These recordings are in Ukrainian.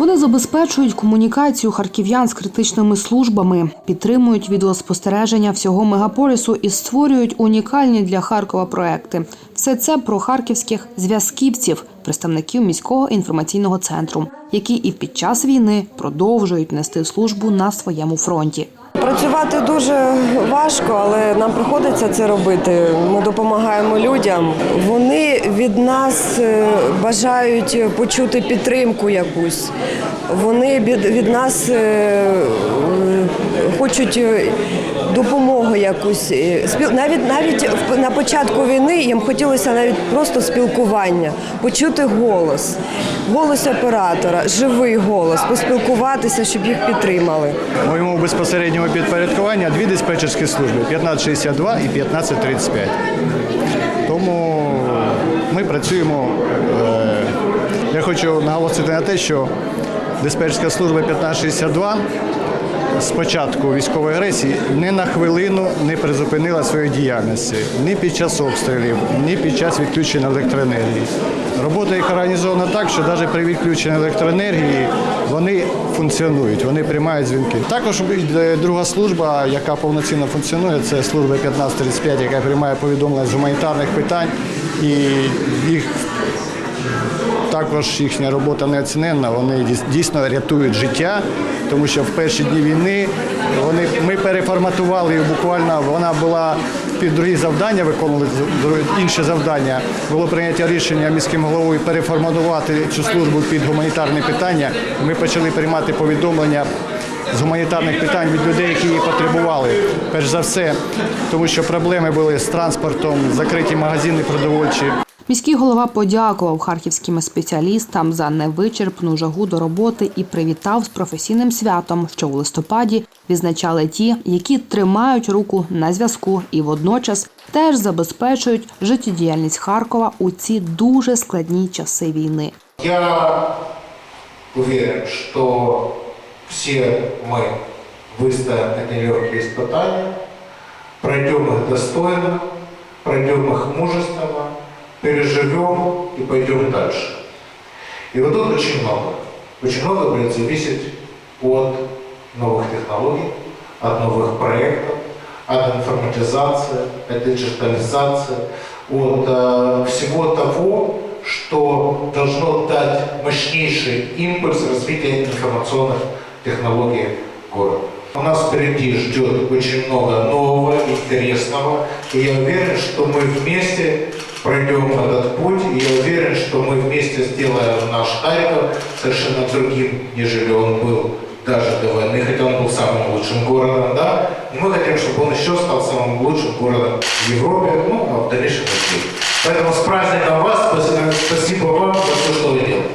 Вони забезпечують комунікацію харків'ян з критичними службами, підтримують відеоспостереження всього мегаполісу і створюють унікальні для Харкова проекти. Все це про харківських зв'язківців, представників міського інформаційного центру, які і під час війни продовжують нести службу на своєму фронті. Працювати дуже важко, але нам приходиться це робити. Ми допомагаємо людям. Вони від нас е, бажають почути підтримку якусь. Вони від, нас е, е, хочуть е, допомогу якусь. Е, Навіть навіть на початку війни їм хотілося навіть просто спілкування, почути голос, голос оператора, живий голос, поспілкуватися, щоб їх підтримали. Моєму безпосередньому підпорядкуванню дві диспетчерські служби 1562 і 1535. Тому ми працюємо. е, Я хочу наголосити на те, що диспетчерська служба 1562 з початку військової агресії ні на хвилину не призупинила своєї діяльності ні під час обстрілів, ні під час відключення електроенергії. Робота їх організована так, що навіть при відключенні електроенергії вони функціонують, вони приймають дзвінки. Також друга служба, яка повноцінно функціонує, це служба 1535, яка приймає повідомлення з гуманітарних питань і їх також їхня робота неоціненна. Вони дійсно рятують життя, тому що в перші дні війни вони ми переформатували її буквально. Вона була під другі завдання, виконували інші завдання. Було прийняття рішення міським головою переформатувати цю службу під гуманітарні питання. Ми почали приймати повідомлення. З гуманітарних питань від людей, які її потребували, перш за все, тому що проблеми були з транспортом, закриті магазини продовольчі. Міський голова подякував харківським спеціалістам за невичерпну жагу до роботи і привітав з професійним святом, що у листопаді відзначали ті, які тримають руку на зв'язку і водночас теж забезпечують життєдіяльність Харкова у ці дуже складні часи війни. Я уверен, что все мы выстоим эти нелегкие испытания, пройдем их достойно, пройдем их мужественно, переживем и пойдем дальше. И вот тут очень много. Очень много будет зависеть от новых технологий, от новых проектов, от информатизации, от диджитализации, от э, всего того, что должно дать мощнейший импульс развития информационных технологий города. У нас впереди ждет очень много нового, интересного, и я уверен, что мы вместе пройдем этот путь, и я уверен, что мы вместе сделаем наш Харьков совершенно другим, нежели он был даже до войны, хотя он был самым лучшим городом, да, но мы хотим, чтобы он еще стал самым лучшим городом в Европе, ну, а в дальнейшем мире. Поэтому с праздником вас, спасибо, вам за все, что вы делаете.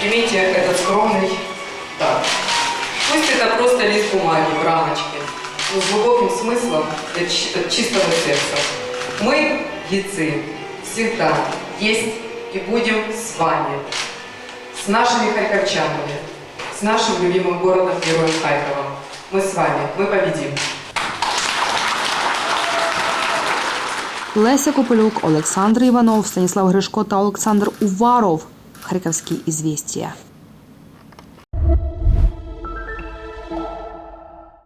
Примите этот скромный дар. Пусть это просто лист бумаги в рамочке, с глубоким смыслом от чистого сердца. Мы, яйцы, всегда есть и будем с вами, с нашими харьковчанами, с нашим любимым городом-героем Харьковом. Мы с вами, мы победим. Леся Копилюк, Олександр Іванов, Станіслав Гришко та Олександр Уваров. Харківські ізвістія.